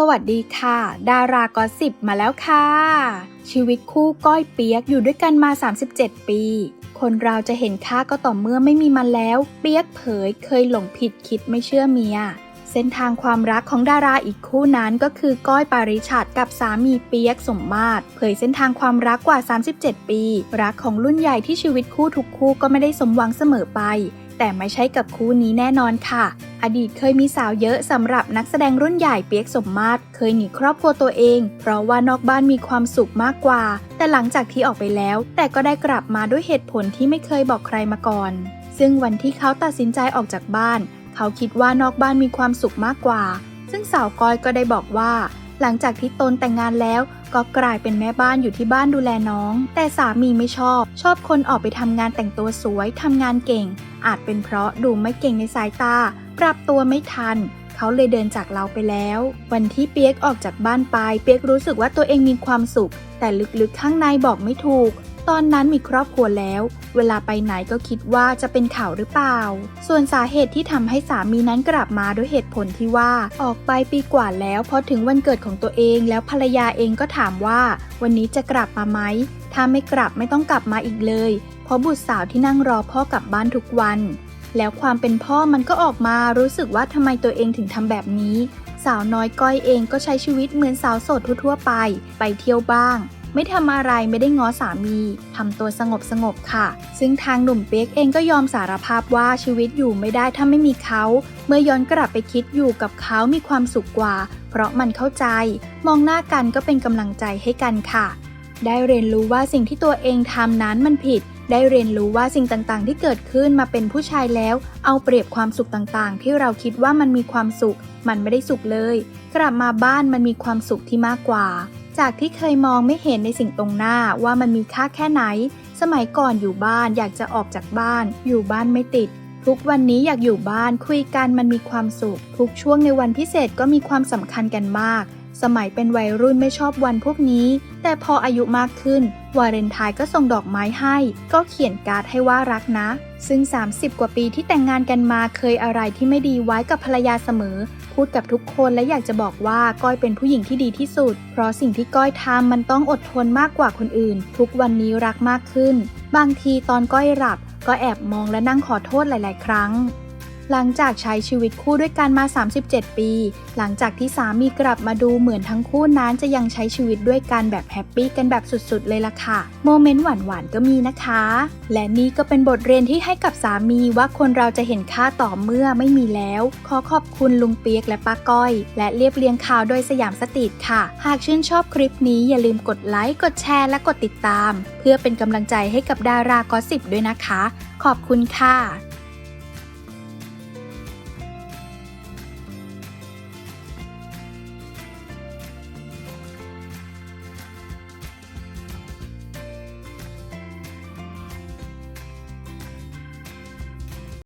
สวัสดีค่ะ ดารากอสิบมาแล้วค่ะ ชีวิตคู่ก้อยเปียกอยู่ด้วยกันมา 37 ปี คนเราจะเห็นค่าก็ต่อเมื่อไม่มีมันแล้ว เปียกเผยเคยหลงผิดคิดไม่เชื่อเมีย เส้นทางความรักของดาราอีกคู่นั้นก็คือก้อยปาริชัดกับสามีเปียกสมมาตรเผยเส้นทางความรักกว่า 37 ปี รักของรุ่นใหญ่ที่ชีวิตคู่ทุกคู่ก็ไม่ได้สมหวังเสมอไป แต่ไม่ใช่กับคู่นี้แน่นอนค่ะ อดีตเคยมีสาวเยอะสำหรับนักแสดงรุ่นใหญ่เปียกสมมาตรเคยหนีครอบครัวตัวเอง เพราะว่านอกบ้านมีความสุขมากกว่า แต่หลังจากที่ออกไปแล้ว แต่ก็ได้กลับมาด้วยเหตุผลที่ไม่เคยบอกใครมาก่อน ซึ่งวันที่เขาตัดสินใจออกจากบ้าน เขาคิดว่านอกบ้านมีความสุขมากกว่า ซึ่งสาวก้อยก็ได้บอกว่า หลังจากที่ตนแต่งงานแล้ว ก็กลายเป็นแม่บ้านอยู่ที่บ้านดูแลน้อง แต่สามีไม่ชอบ ชอบคนออกไปทำงานแต่งตัวสวยทำงานเก่ง อาจเป็นเพราะดูไม่เก่งในสายตา ปรับตัวไม่ทันเขาเลยเดินจากเราไปแล้ว วันที่เปียกออกจากบ้านไป เปียกรู้สึกว่าตัวเองมีความสุข แต่ลึกๆข้างในบอกไม่ถูก ตอนนั้นมีครอบครัวแล้ว เวลาไปไหนก็คิดว่าจะเป็นข่าวหรือเปล่า ส่วนสาเหตุที่ทำให้สามีนั้นกลับมาด้วยเหตุผลที่ว่าออกไปปีกว่าแล้วพอถึงวันเกิดของตัวเองแล้วภรรยาเองก็ถามว่า วันนี้จะกลับมาไหม ถ้าไม่กลับไม่ต้องกลับมาอีกเลย เพราะบุตรสาวที่นั่งรอพ่อกลับบ้านทุกวัน แล้วความเป็นพ่อมันก็ออกมารู้สึกว่าทำไมตัวเองถึงทำแบบนี้ สาวน้อยก้อยเองก็ใช้ชีวิตเหมือนสาวโสดทั่วๆไป ไปเที่ยวบ้าง ไม่ทำอะไรไม่ได้ง้อสามีทำตัวสงบสงบค่ะ ซึ่งทางหนุ่มเป๊กเองก็ยอมสารภาพว่าชีวิตอยู่ไม่ได้ถ้าไม่มีเขา เมื่อย้อนกลับไปคิดอยู่กับเขามีความสุขกว่า เพราะมันเข้าใจ มองหน้ากันก็เป็นกำลังใจให้กันค่ะ ได้เรียนรู้ว่าสิ่งที่ตัวเองทำนั้นมันผิดได้เรียนรู้ว่าสิ่งต่างๆ ที่เกิดขึ้นมาเป็นผู้ชายแล้ว เอาเปรียบความสุขต่างๆ ที่เราคิดว่ามันมีความสุข มันไม่ได้สุขเลย กลับมาบ้านมันมีความสุขที่มากกว่า จากที่เคยมองไม่เห็นในสิ่งตรงหน้าว่ามันมีค่าแค่ไหน สมัยก่อนอยู่บ้านอยากจะออกจากบ้าน อยู่บ้านไม่ติด ทุกวันนี้อยากอยู่บ้านคุยกันมันมีความสุข ทุกช่วงในวันพิเศษก็มีความสำคัญกันมาก สมัยเป็นวัยรุ่นไม่ชอบวันพวกนี้ แต่พออายุมากขึ้น วาเลนไทน์ก็ส่งดอกไม้ให้ ก็เขียนการ์ดให้ว่ารักนะซึ่ง 30 กว่าปีที่แต่งงานกันมาเคยอะไรที่ไม่ดีไว้กับภรรยาเสมอ พูดกับทุกคนและอยากจะบอกว่าก้อยเป็นผู้หญิงที่ดีที่สุด เพราะสิ่งที่ก้อยทำมันต้องอดทนมากกว่าคนอื่น ทุกวันนี้รักมากขึ้น บางทีตอนก้อยหลับ ก็แอบมองและนั่งขอโทษหลาย ๆ ครั้ง หลังจากใช้ชีวิตคู่ด้วยกันมา 37 ปี หลังจากที่สามีกลับมาดูเหมือนทั้งคู่นั้นจะยังใช้ชีวิตด้วยกันแบบแฮปปี้กันแบบสุดๆ เลยล่ะค่ะ โมเมนต์หวานๆ ก็มีนะคะ และนี่ก็เป็นบทเรียนที่ให้กับสามีว่าคนเราจะเห็นค่าต่อเมื่อไม่มีแล้ว ขอขอบคุณลุงเปียกและป้าก้อย และเรียบเรียงข่าวโดยสยามสตรีทค่ะ หากชื่นชอบคลิปนี้อย่าลืมกดไลค์ กดแชร์และกดติดตาม เพื่อเป็นกำลังใจให้กับดารากอสิบด้วยนะคะ ขอบคุณค่ะ